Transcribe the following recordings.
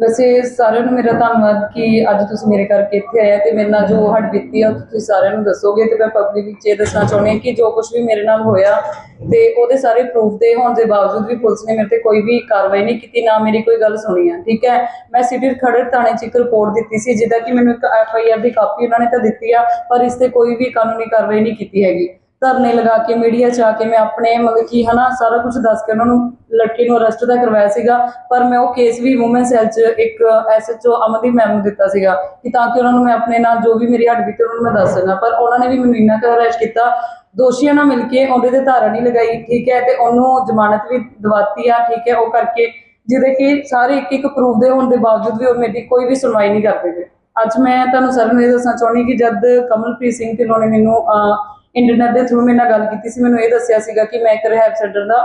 ਵੈਸੇ ਸਾਰਿਆਂ ਨੂੰ ਮੇਰਾ ਧੰਨਵਾਦ ਕਿ ਅੱਜ ਤੁਸੀਂ ਮੇਰੇ ਕਰਕੇ ਇੱਥੇ ਆਏ ਤੇ ਮੇਰੇ ਨਾਲ ਜੋ ਹੱਡ ਬੀਤੀ ਆ ਤੁਸੀਂ ਸਾਰਿਆਂ ਨੂੰ ਦੱਸੋਗੇ ਤੇ ਮੈਂ ਪਬਲਿਕ ਵਿੱਚ ਇਹ ਦੱਸਣਾ ਚਾਹੁੰਦੀ ਹਾਂ ਕਿ ਜੋ ਕੁਝ ਵੀ ਮੇਰੇ ਨਾਲ ਹੋਇਆ ਤੇ ਉਹਦੇ ਸਾਰੇ ਪ੍ਰੂਫ ਦੇ ਹੋਣ ਦੇ ਬਾਵਜੂਦ ਵੀ ਪੁਲਿਸ ਨੇ ਮੇਰੇ ਤੇ ਕੋਈ ਵੀ ਕਾਰਵਾਈ ਨਹੀਂ ਕੀਤੀ, ਨਾ ਮੇਰੀ ਕੋਈ ਗੱਲ ਸੁਣੀ ਆ, ਠੀਕ ਹੈ? ਮੈਂ ਸਿਟੀ ਖੜੜ ਥਾਣੇ 'ਚ ਇੱਕ ਰਿਪੋਰਟ ਦਿੱਤੀ ਸੀ, ਜਿਹਦਾ ਕਿ ਮੈਨੂੰ ਇੱਕ ਐਫ ਆਈ ਆਰ ਦੀ ਕਾਪੀ ਉਹਨਾਂ ਨੇ ਤਾਂ ਦਿੱਤੀ ਆ, ਪਰ ਇਸ ਤੇ ਕੋਈ ਵੀ ਕਾਨੂੰਨੀ ਕਾਰਵਾਈ ਨਹੀਂ ਕੀਤੀ ਹੈਗੀ। ਧਰਨੇ ਲਗਾ ਕੇ, ਮੀਡੀਆ 'ਚ ਆ ਕੇ ਮੈਂ ਆਪਣੇ ਮਤਲਬ ਕਿ ਹਨਾ ਸਾਰਾ ਕੁਝ ਦੱਸ ਕੇ ਉਹਨਾਂ ਨੂੰ ਲੜਕੇ ਨੂੰ ਅਰੈਸਟ ਦਾ ਕਰਵਾਇਆ ਸੀਗਾ, ਪਰ ਮੈਂ ਉਹ ਕੇਸ ਵੀ ਔਮਨ ਸੈਲ 'ਚ ਇੱਕ ਐਸਐਚਓ ਅਮਨਦੀਪ ਮੈਮ ਨੂੰ ਦਿੱਤਾ ਸੀਗਾ ਕਿ ਤਾਂ ਕਿ ਉਹਨਾਂ ਨੂੰ ਮੈਂ ਆਪਣੇ ਨਾਲ ਜੋ ਵੀ ਮੇਰੀ ਹੱਡ ਬੀਤੀ ਉਹਨਾਂ ਨੂੰ ਮੈਂ ਦੱਸ ਸਕਾਂ। ਪਰ ਉਹਨਾਂ ਨੇ ਵੀ ਮੈਨੂੰ ਇੰਨਾ ਕੁ ਅਰੈਸਟ ਕੀਤਾ, ਦੋਸ਼ੀਆਂ ਨਾਲ ਮਿਲ ਕੇ ਉਹਦੇ ਤੇ ਧਾਰਾ ਨਹੀਂ ਲਗਾਈ, ਠੀਕ ਹੈ, ਤੇ ਉਹਨੂੰ ਜ਼ਮਾਨਤ ਵੀ ਦਵਾਤੀ ਆ, ਠੀਕ ਹੈ, ਉਹ ਕਰਕੇ ਜਿਹਦੇ ਕਿ ਸਾਰੇ ਇੱਕ ਇੱਕ ਪ੍ਰੂਫ ਦੇ ਹੋਣ ਦੇ ਬਾਵਜੂਦ ਵੀ ਉਹ ਮੇਰੀ ਕੋਈ ਵੀ ਸੁਣਵਾਈ ਨਹੀਂ ਕਰਦੇ ਪਏ। ਅੱਜ ਮੈਂ ਤੁਹਾਨੂੰ ਸਰ ਨੂੰ ਇਹ ਦੱਸਣਾ ਚਾਹੁੰਦੀ ਕਿ ਜਦ ਕਮਲਪ੍ਰੀਤ ਸਿੰਘ ਢਿੱਲੋਂ ਨੇ ਮੈਨੂੰ ਇੰਟਰਨੈਟ ਦੇ ਥਰੂ ਮੇਰੇ ਨਾਲ ਗੱਲ ਕੀਤੀ ਸੀ, ਮੈਨੂੰ ਇਹ ਦੱਸਿਆ ਸੀਗਾ ਕਿ ਮੈਂ ਇੱਕ ਰਿਹੈਬ ਸੈਂਟਰ ਦਾ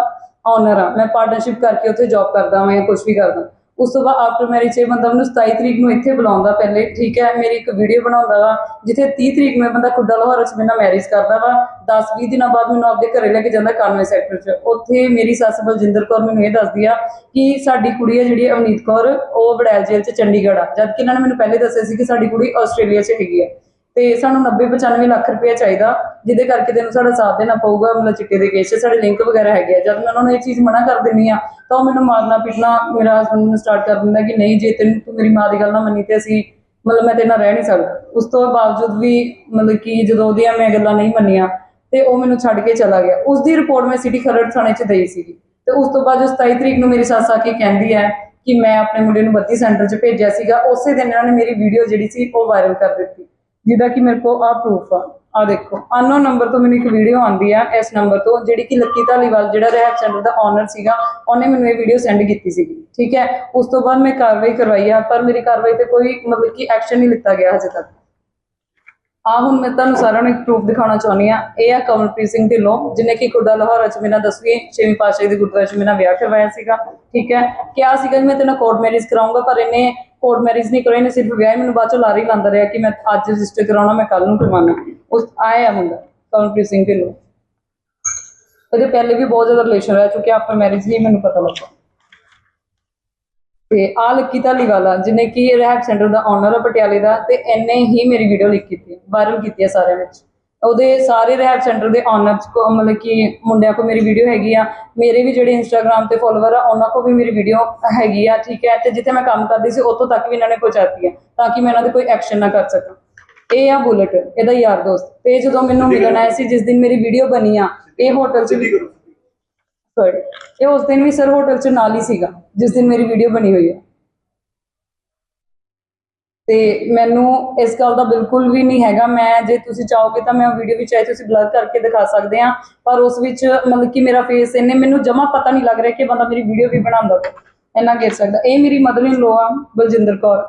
ਓਨਰ ਆ ਮੈਂ ਪਾਰਟਨਰਸ਼ਿਪ ਕਰਕੇ ਉੱਥੇ ਜੌਬ ਕਰਦਾ ਹਾਂ ਜਾਂ ਕੁਝ ਵੀ ਕਰਦਾ। ਉਸ ਤੋਂ ਬਾਅਦ ਆਫਟਰ ਮੈਰਿਜ ਇਹ ਬੰਦਾ ਮੈਨੂੰ 27 ਤਰੀਕ ਨੂੰ ਇੱਥੇ ਬੁਲਾਉਂਦਾ ਪਹਿਲੇ, ਠੀਕ ਹੈ, ਮੇਰੀ ਇੱਕ ਵੀਡੀਓ ਬਣਾਉਂਦਾ ਵਾ, ਜਿੱਥੇ 30 ਤਰੀਕ ਨੂੰ ਇਹ ਬੰਦਾ ਖੁੱਡਾ ਲਾਹੌਰ ਚ ਮੇਰੇ ਮੈਰਿਜ ਕਰਦਾ ਵਾ। 10-20 ਦਿਨਾਂ ਬਾਅਦ ਮੈਨੂੰ ਆਪਦੇ ਘਰੇ ਲੈ ਕੇ ਜਾਂਦਾ ਕਾਨਵੇ ਸੈਕਟਰ 'ਚ। ਉੱਥੇ ਮੇਰੀ ਸੱਸ ਬਲਜਿੰਦਰ ਕੌਰ ਮੈਨੂੰ ਇਹ ਦੱਸਦੀ ਆ ਕਿ ਸਾਡੀ ਕੁੜੀ ਹੈ ਜਿਹੜੀ ਅਵਨੀਤ ਕੌਰ, ਉਹ ਵੜੈਲ ਜੇਲ੍ਹ 'ਚ ਚੰਡੀਗੜ੍ਹ ਆ। ਜਦ ਕਿ ਇਹਨਾਂ ਨੇ ਮੈਨੂੰ ਪਹਿਲੇ ਦੱਸਿਆ ਸੀ ਕਿ ਸਾਡੀ ਕੁੜੀ ਆਸਟ੍ਰੇਲੀਆ 'ਚ ਹੈਗੀ ਆ। ਤੇ ਸਾਨੂੰ 90 95 ਲੱਖ ਰੁਪਏ ਚਾਹੀਦਾ, ਜਿਹਦੇ ਕਰਕੇ ਤੈਨੂੰ ਸਾਡਾ ਸਾਥ ਦੇਣਾ ਪਊਗਾ, ਮਤਲਬ ਚਿੱਟੇ ਦੇ ਕੇਸ 'ਚ ਸਾਡੇ ਲਿੰਕ ਵਗੈਰਾ ਹੈਗੇ ਆ। ਜਦ ਮੈਂ ਉਹਨਾਂ ਨੂੰ ਇਹ ਚੀਜ਼ ਮਨਾ ਕਰ ਦਿੰਦੀ ਆ ਤਾਂ ਉਹ ਮੈਨੂੰ ਮਾਰਨਾ ਪਿੱਟਣਾ, ਮੇਰਾ ਹਸਬੰਦ ਨੂੰ ਸਟਾਰਟ ਕਰ ਦਿੰਦਾ ਕਿ ਨਹੀਂ, ਜੇ ਤੈਨੂੰ ਤੂੰ ਮੇਰੀ ਮਾਂ ਦੀ ਗੱਲ ਨਾ ਮੰਨੀ ਤੇ ਅਸੀਂ, ਮਤਲਬ ਮੈਂ ਤੇਰੇ ਨਾਲ ਰਹਿ ਨਹੀਂ ਸਕਦਾ। ਉਸ ਤੋਂ ਬਾਵਜੂਦ ਵੀ, ਮਤਲਬ ਕਿ ਜਦੋਂ ਉਹਦੀਆਂ ਮੈਂ ਗੱਲਾਂ ਨਹੀਂ ਮੰਨੀਆਂ, ਤੇ ਉਹ ਮੈਨੂੰ ਛੱਡ ਕੇ ਚਲਾ ਗਿਆ। ਉਸ ਦੀ ਰਿਪੋਰਟ ਮੈਂ ਸਿਟੀ ਖਰੜ ਥਾਣੇ 'ਚ ਦੇਈ ਸੀਗੀ। ਤੇ ਉਸ ਤੋਂ ਬਾਅਦ ਜੋ 27 ਤਰੀਕ ਨੂੰ ਮੇਰੀ ਸੱਸ ਆ ਕੇ ਕਹਿੰਦੀ ਹੈ ਕਿ ਮੈਂ ਆਪਣੇ ਮੁੰਡੇ ਨੂੰ ਬੱਤੀ ਸੈਂਟਰ 'ਚ ਭੇਜਿਆ ਸੀਗਾ, ਉਸੇ ਦਿਨ ਇਹਨਾਂ ਨੇ ਮੇਰੀ ਵੀਡੀਓ ਜਿਹੜੀ ਸੀ, ਉਹ ਵਾਇਰਲ ਕਰ ਦਿੱਤੀ। ਜਿਹਦਾ ਕਿ ਮੇਰੇ ਕੋਲ ਆ ਪ੍ਰੂਫ ਆ। ਆ ਦੇਖੋ ਅਨਨੋਨ ਨੰਬਰ ਤੋਂ ਮੈਨੂੰ ਇੱਕ ਵੀਡੀਓ ਆਉਂਦੀ ਆ ਇਸ ਨੰਬਰ ਤੋਂ, ਜਿਹੜੀ ਕਿ ਲੱਕੀ ਧਾਲੀਵਾਲ ਜਿਹੜਾ ਰਹਿਬ ਸੈਂਟਰ ਦਾ ਓਨਰ ਸੀਗਾ, ਉਹਨੇ ਮੈਨੂੰ ਇਹ ਵੀਡੀਓ ਸੈਂਡ ਕੀਤੀ ਸੀਗੀ, ਠੀਕ ਹੈ? ਉਸ ਤੋਂ ਬਾਅਦ ਮੈਂ ਕਾਰਵਾਈ ਕਰਵਾਈ ਆ, ਪਰ ਮੇਰੀ ਕਾਰਵਾਈ ਤੇ ਕੋਈ ਮਤਲਬ ਕਿ ਐਕਸ਼ਨ ਨਹੀਂ ਲਿੱਤਾ ਗਿਆ ਹਜੇ ਤੱਕ। ਆ ਹੁਣ ਮੈਂ ਤੁਹਾਨੂੰ ਸਾਰਿਆਂ ਨੂੰ ਇੱਕ ਪ੍ਰੂਫ ਦਿਖਾਉਣਾ ਚਾਹੁੰਦੀ ਆ ਇਹ ਆ ਕਮਲਪ੍ਰੀਤ ਸਿੰਘ ਢਿੱਲੋਂ ਜਿਹਨੇ ਕਿ ਕੁੜਾ ਲਾਹੌਰ ਚ ਮੇਰਾ 10ਵੀਂ ਛੇਵੀਂ ਪਾਤਸ਼ਾਹੀ ਦੀ ਗੁਰਦੁਆਰਾ ਚ ਮੇਰਾ ਵਿਆਹ ਕਰਵਾਇਆ ਸੀਗਾ, ਠੀਕ ਹੈ? ਕਿਹਾ ਸੀਗਾ ਮੈਂ ਤੇਨਾਂ ਕੋਰਟ ਮੈਰਿਜ ਕਰਾਉਂਗਾ ਪਰ ਇਹਨੇ ਕੋਰਟ ਮੈਰਿਜ ਨਹੀਂ ਕਰਾਈ, ਇਹਨੇ ਸਿਰਫ ਵਿਆਹ ਹੀ ਮੈਨੂੰ ਬਾਅਦ ਚੋਂ ਲਾਰੀ ਲਾਉਂਦਾ ਰਿਹਾ ਕਿ ਮੈਂ ਅੱਜ ਰਜਿਸਟਰ ਕਰਾਉਣਾ, ਮੈਂ ਕੱਲ ਨੂੰ ਕਰਵਾਉਣਾ। ਉਸ ਆਇਆ ਮੁੰਡਾ, ਕਮਲਪ੍ਰੀਤ ਸਿੰਘ ਢਿੱਲੋਂ। ਇਹਦੇ ਪਹਿਲੇ ਵੀ ਬਹੁਤ ਜ਼ਿਆਦਾ ਰਿਲੇਸ਼ਨ ਰਹਿ ਚੁੱਕਿਆ ਆਫਟਰ ਮੈਰਿਜ ਹੀ ਮੈਨੂੰ ਪਤਾ ਲੱਗਾ। ਤੇ ਆ ਲੱਕੀ ਧਾਲੀਵਾਲਾ ਜਿਹਨੇ ਕਿ ਰਹਿਬ ਸੈਂਟਰ ਦਾ ਓਨਰ ਆ ਪਟਿਆਲੇ ਦਾ ਤੇ ਇਹਨੇ ਹੀ ਮੇਰੀ ਵੀਡੀਓ ਲਿਖ ਕੀਤੀ ਵਾਇਰਲ ਕੀਤੀ ਹੈ ਸਾਰਿਆਂ ਵਿੱਚ। ਉਹਦੇ ਸਾਰੇ ਰਹਿਬ ਸੈਂਟਰ ਦੇ ਓਨਰਸ ਕੋ ਮਤਲਬ ਕਿ ਮੁੰਡਿਆਂ ਕੋ ਮੇਰੀ ਵੀਡੀਓ ਹੈਗੀ ਆ ਮੇਰੇ ਵੀ ਜਿਹੜੇ ਇੰਸਟਾਗ੍ਰam ਤੇ ਫੋਲੋਵਰ ਆ ਉਹਨਾਂ ਕੋ ਵੀ ਮੇਰੀ ਵੀਡੀਓ ਹੈਗੀ ਆ ਠੀਕ ਹੈ ਤੇ ਜਿੱਥੇ ਮੈਂ ਕੰਮ ਕਰਦੀ ਸੀ ਉੱਥੋਂ ਤੱਕ ਵੀ ਇਹਨਾਂ ਨੇ ਪਹੁੰਚਾਤੀ ਹੈ ਤਾਂ ਕਿ ਮੈਂ ਇਹਨਾਂ ਤੇ ਕੋਈ ਐਕਸ਼ਨ ਨਾ ਕਰ ਸਕਾਂ। ਇਹ ਆ ਬੁਲਟ ਇਹਦਾ ਯਾਰ ਦੋਸਤ ਤੇ ਜਦੋਂ ਮੈਨੂੰ ਮਿਲਣ ਆਇਆ ਸੀ ਜਿਸ ਦਿਨ ਮੇਰੀ ਵੀਡੀਓ ਬਣੀ ਆ ਇਹ ਹੋਟਲ 'ਚ ਵੀ ਇਹ ਉਸ ਦਿਨ ਵੀ ਸਰ ਹੋਟਲ 'ਚ ਨਾਲ ਹੀ ਸੀਗਾ, ਜਿਸ ਦਿਨ ਮੇਰੀ ਵੀਡੀਓ ਬਣੀ ਹੋਈ ਹੈ ਤੇ ਮੈਨੂੰ ਇਸ ਗੱਲ ਦਾ ਬਿਲਕੁਲ ਵੀ ਨਹੀਂ ਹੈਗਾ, ਮੈਂ ਜੇ ਤੁਸੀਂ ਚਾਹੋਗੇ ਤਾਂ ਮੈਂ ਵੀਡੀਓ ਵੀ ਚਾਹੇ ਤੁਸੀਂ ਬਲਰ ਕਰਕੇ ਦਿਖਾ ਸਕਦੇ ਆ ਪਰ ਉਸ ਵਿੱਚ ਮਤਲਬ ਕਿ ਮੇਰਾ ਫੇਸ ਇਹਨੇ ਮੈਨੂੰ ਜਮਾ ਪਤਾ ਨਹੀਂ ਲੱਗ ਰਿਹਾ ਕਿ ਬੰਦਾ ਮੇਰੀ ਵੀਡੀਓ ਵੀ ਬਣਾਉਂਦਾ ਇੰਨਾ ਗਿਰ ਸਕਦਾ। ਇਹ ਮੇਰੀ ਮਦਰ ਇਨ ਲੋ ਆ, ਬਲਜਿੰਦਰ ਕੌਰ,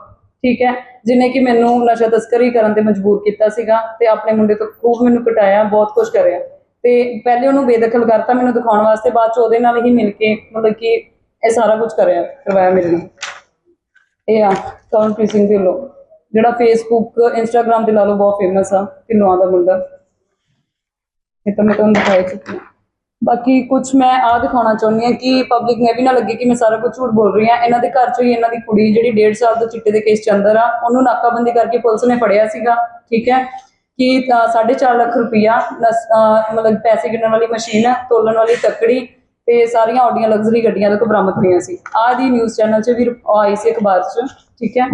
ਠੀਕ ਹੈ? ਜਿਨੇ ਕਿ ਮੈਨੂੰ ਨਸ਼ਾ ਤਸਕਰੀ ਕਰਨ ਤੇ ਮਜਬੂਰ ਕੀਤਾ ਸੀਗਾ ਤੇ ਆਪਣੇ ਮੁੰਡੇ ਤੋਂ ਖੂਬ ਮੈਨੂੰ ਕਟਾਇਆ, ਬਹੁਤ ਕੁਝ ਕਰਿਆ। ਤੇ ਪਹਿਲੇ ਉਹਨੂੰ ਬੇਦਖਲ ਕਰਤਾ, ਮੈਨੂੰ ਦਿਖਾਉਣ ਵਾਸਤੇ, ਬਾਅਦ ਚ ਉਹਦੇ ਨਾਲ ਹੀ ਮਿਲ ਕੇ ਮਤਲਬ ਕਿ ਇਹ ਸਾਰਾ ਕੁਝ ਕਰਿਆ, ਕਰਵਾਇਆ ਮੇਰੇ ਨਾਲ। ਇਹ ਆ ਕਮਲਪ੍ਰੀਤ ਸਿੰਘ ਢਿੱਲੋਂ। ਜਿਹੜਾ ਫੇਸਬੁੱਕ ਇੰਸਟਾਗ੍ਰam ਤੇ ਲਾ ਲਓ, ਬਹੁਤ ਫੇਮਸ ਆ, ਢਿੱਲੋਂ ਦਾ ਮੁੰਡਾ। ਇਹ ਤਾਂ ਮੈਂ ਤੁਹਾਨੂੰ ਦਿਖਾ ਚੁੱਕੀ ਬਾਕੀ ਕੁਝ ਮੈਂ ਆ ਦਿਖਾਉਣਾ ਚਾਹੁੰਦੀ ਹਾਂ ਕਿ ਪਬਲਿਕ ਨੇ ਵੀ ਨਾ ਲੱਗੇ ਕਿ ਮੈਂ ਸਾਰਾ ਕੁਝ ਝੂਠ ਬੋਲ ਰਹੀ ਹਾਂ। ਇਹਨਾਂ ਦੇ ਘਰ ਚੋਂ ਹੀ ਇਹਨਾਂ ਦੀ ਕੁੜੀ ਜਿਹੜੀ 1.5 ਸਾਲ ਤੋਂ ਚਿੱਟੇ ਦੇ ਕੇਸ ਚ ਅੰਦਰ ਆ, ਉਹਨੂੰ ਨਾਕਾਬੰਦੀ ਕਰਕੇ ਪੁਲਿਸ ਨੇ ਫੜਿਆ ਸੀਗਾ, ਠੀਕ ਹੈ? ਕਿ ਅ, ਸਾਢੇ ਚਾਰ ਲੱਖ ਰੁਪਈਆ ਮਤਲਬ ਪੈਸੇ ਗਿਣਨ ਵਾਲੀ ਮਸ਼ੀਨ ਤੋਲਣ ਵਾਲੀ ਤੱਕੜੀ ਤੇ ਸਾਰੀਆਂ ਆਡੀਆਂ ਲਗਜ਼ਰੀ ਗੱਡੀਆਂ ਤੋਂ ਬਰਾਮਦ ਹੋਈਆਂ ਸੀ। ਆਹ ਦੀ ਨਿਊਜ਼ ਚੈਨਲ 'ਚ ਵੀ ਆਈ ਸੀ ਅਖਬਾਰ 'ਚ ਠੀਕ ਹੈ?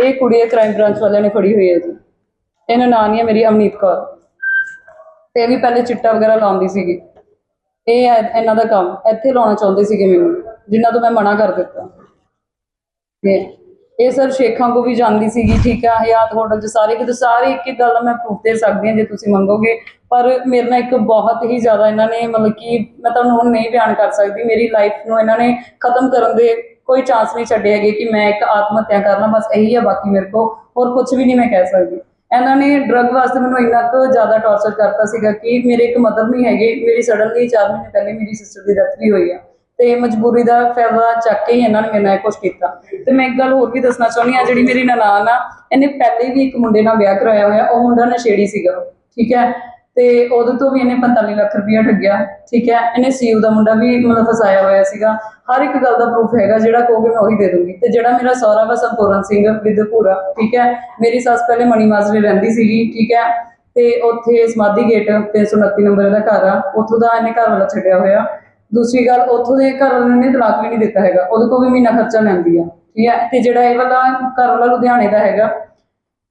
ਇਹ ਕੁੜੀ ਹੈ ਕ੍ਰਾਈਮ ਬ੍ਰਾਂਚ ਵਾਲਿਆਂ ਨੇ ਫੜੀ ਹੋਈ ਹੈ ਜੀ। ਇਹਨਾਂ ਨਾਂ ਹੈ ਮੇਰੀ ਅਮਨੀਤ ਕੌਰ। ਤੇ ਇਹ ਵੀ ਪਹਿਲੇ ਚਿੱਟਾ ਵਗੈਰਾ ਲਾਉਂਦੀ ਸੀਗੀ। ਇਹ ਇਹਨਾਂ ਦਾ ਕੰਮ ਇੱਥੇ ਲਾਉਣਾ ਚਾਹੁੰਦੇ ਸੀਗੇ ਮੈਨੂੰ ਜਿਨ੍ਹਾਂ ਤੋਂ ਮੈਂ ਮਨਾ ਕਰ ਦਿੱਤਾ। ਤੇ ਇਹ ਸਰ ਸ਼ੇਖਾਂ ਕੋ ਵੀ ਜਾਂਦੀ ਸੀਗੀ, ਠੀਕ ਆ, ਹਯਾਤ ਹੋਟਲ 'ਚ ਸਾਰੇ, ਕਿਤੇ ਸਾਰੇ ਇੱਕ ਇੱਕ ਗੱਲ ਮੈਂ ਪ੍ਰੂਫ ਦੇ ਸਕਦੀ ਹਾਂ ਜੇ ਤੁਸੀਂ ਮੰਗੋਗੇ। ਪਰ ਮੇਰੇ ਨਾਲ ਇੱਕ ਬਹੁਤ ਹੀ ਜ਼ਿਆਦਾ ਇਹਨਾਂ ਨੇ ਮਤਲਬ ਕਿ ਮੈਂ ਤੁਹਾਨੂੰ ਹੁਣ ਨਹੀਂ ਬਿਆਨ ਕਰ ਸਕਦੀ, ਮੇਰੀ ਲਾਈਫ ਨੂੰ ਇਹਨਾਂ ਨੇ ਖਤਮ ਕਰਨ ਦੇ ਕੋਈ ਚਾਂਸ ਨਹੀਂ ਛੱਡੇ ਹੈਗੇ ਕਿ ਮੈਂ ਇੱਕ ਆਤਮ ਹੱਤਿਆ ਕਰਨਾ ਬਸ ਇਹੀ ਆ ਬਾਕੀ ਮੇਰੇ ਕੋ ਹੋਰ ਕੁਝ ਵੀ ਨਹੀਂ ਮੈਂ ਕਹਿ ਸਕਦੀ। ਇਹਨਾਂ ਨੇ ਡਰੱਗ ਵਾਸਤੇ ਮੈਨੂੰ ਇੰਨਾ ਕੁ ਜ਼ਿਆਦਾ ਟੌਰਚਰ ਕਰਤਾ ਸੀਗਾ ਕਿ ਮੇਰੇ ਇੱਕ ਮਦਰ ਨਹੀਂ ਹੈਗੇ, ਮੇਰੀ ਸਡਨਲੀ 4 ਮਹੀਨੇ ਪਹਿਲੇ ਮੇਰੀ ਸਿਸਟਰ ਦੀ ਡੈਥ ਵੀ ਹੋਈ ਆ। ਤੇ ਮਜਬੂਰੀ ਦਾ ਫਾਇਦਾ ਚੱਕ ਕੇ ਹੀ ਇਹਨਾਂ ਨੇ ਮੇਰੇ ਨਾਲ ਇਹ ਕੀਤਾ। ਤੇ ਮੈਂ ਇੱਕ ਗੱਲ ਹੋਰ ਵੀ ਦੱਸਣਾ ਚਾਹੁੰਦੀ ਆ ਜਿਹੜੀ ਮੇਰੀ ਨਨਾਣ ਆ, ਇਹਨੇ ਪਹਿਲੇ ਵੀ ਇੱਕ ਮੁੰਡੇ ਨਾਲ ਵਿਆਹ ਕਰਾਇਆ ਹੋਇਆ, ਉਹ ਮੁੰਡਾ ਨਸ਼ੇੜੀ ਸੀਗਾ, ਠੀਕ ਹੈ? ਤੇ ਉਹਦੇ ਤੋਂ ਵੀ ਇਹਨੇ 45 ਲੱਖ ਰੁਪਇਆ ਠੱਗਿਆ, ਠੀਕ ਹੈ? ਇਹਨੇ ਸੀਯੂ ਦਾ ਮੁੰਡਾ ਵੀ ਮਤਲਬ ਫਸਾਇਆ ਹੋਇਆ ਸੀਗਾ। ਹਰ ਇੱਕ ਗੱਲ ਦਾ ਪ੍ਰੂਫ ਹੈਗਾ, ਜਿਹੜਾ ਕਹੋਗੇ ਮੈਂ ਉਹੀ ਦੇ ਦੂੰਗੀ ਤੇ ਜਿਹੜਾ ਮੇਰਾ ਸਹੁਰਾ ਵਾ ਸੰਪੂਰਨ ਸਿੰਘ ਵਿਦ ਪੂਰਾ ਠੀਕ ਹੈ? ਮੇਰੀ ਸੱਸ ਪਹਿਲੇ ਮਣੀ ਮਾਜਰੇ ਰਹਿੰਦੀ ਸੀਗੀ, ਠੀਕ ਹੈ? ਤੇ ਉੱਥੇ ਸਮਾਧੀ ਗੇਟ 329 ਨੰਬਰ ਦਾ ਘਰ ਆ, ਉੱਥੋਂ ਦਾ ਇਹਨੇ ਘਰ ਵਾਲਾ ਛੱਡਿਆ ਹੋਇਆ। ਦੂਸਰੀ ਗੱਲ, ਉੱਥੋਂ ਦੇ ਘਰ ਵਾਲੇ ਨੇ ਤਲਾਕ ਵੀ ਨਹੀਂ ਦਿੱਤਾ ਹੈਗਾ। ਉਹਦੇ ਕੋਲ ਵੀ ਮਹੀਨਾ ਖਰਚਾ ਲੈਂਦੀ ਆ, ਠੀਕ ਹੈ? ਤੇ ਜਿਹੜਾ ਇਹ ਵਾਲਾ ਘਰ ਵਾਲਾ ਲੁਧਿਆਣੇ ਦਾ ਹੈਗਾ,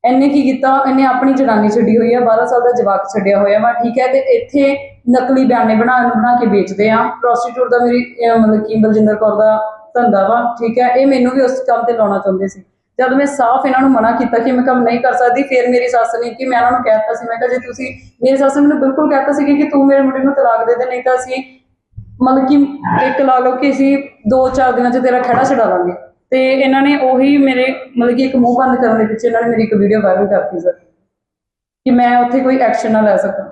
ਇਹਨੇ ਕੀ ਕੀਤਾ? ਇਹਨੇ ਆਪਣੀ ਜਨਾਨੀ ਛੱਡੀ ਹੋਈ ਆ 12 ਸਾਲ ਦਾ ਜਵਾਕ ਛੱਡਿਆ ਹੋਇਆ ਵਾ, ਠੀਕ ਹੈ? ਤੇ ਇੱਥੇ ਨਕਲੀ ਬਿਆਨੇ ਬਣਾ ਬਣਾ ਕੇ ਵੇਚਦੇ ਆ। ਪ੍ਰੋਸਟੀਟਿਊਟ ਦਾ ਮੇਰੀ ਮਤਲਬ ਕਿ ਬਲਜਿੰਦਰ ਕੌਰ ਦਾ ਧੰਦਾ ਵਾ, ਠੀਕ ਹੈ? ਇਹ ਮੈਨੂੰ ਵੀ ਉਸ ਕੰਮ ਤੇ ਲਾਉਣਾ ਚਾਹੁੰਦੇ ਸੀ। ਜਦ ਮੈਂ ਸਾਫ਼ ਇਹਨਾਂ ਨੂੰ ਮਨਾ ਕੀਤਾ ਕਿ ਮੈਂ ਕੰਮ ਨਹੀਂ ਕਰ ਸਕਦੀ, ਫਿਰ ਮੇਰੀ ਸੱਸ ਨੇ ਕਿ ਮੈਂ ਇਹਨਾਂ ਨੂੰ ਕਹਿਤਾ ਸੀ, ਮੈਂ ਕਿਹਾ ਜੇ ਤੁਸੀਂ, ਮੇਰੀ ਸੱਸ ਨੇ ਮੈਨੂੰ ਬਿਲਕੁਲ ਕਹਿਤਾ ਸੀ ਕਿ ਤੂੰ ਮੇਰੇ ਮੁੰਡੇ ਨੂੰ ਤਲਾਕ ਦੇ ਦੇ, ਨਹੀਂ ਤਾਂ ਅਸੀਂ ਮਤਲਬ ਕਿ ਇੱਕ ਲਾ ਲਓ ਕਿ ਅਸੀਂ 2-4 ਦਿਨਾਂ 'ਚ ਤੇਰਾ ਖੜਾ ਛਡਾ ਲਾਂਗੇ ਤੇ ਇਹਨਾਂ ਨੇ ਉਹੀ ਮੇਰੇ ਮਤਲਬ ਕਿ ਇੱਕ ਮੂੰਹ ਬੰਦ ਕਰਨ ਦੇ ਪਿੱਛੇ ਇਹਨਾਂ ਨੇ ਮੇਰੀ ਇੱਕ ਵੀਡੀਓ ਵਾਇਰਲ ਕਰਤੀ ਸਰ ਕਿ ਮੈਂ ਉੱਥੇ ਕੋਈ ਐਕਸ਼ਨ ਨਾ ਲੈ ਸਕਾਂ।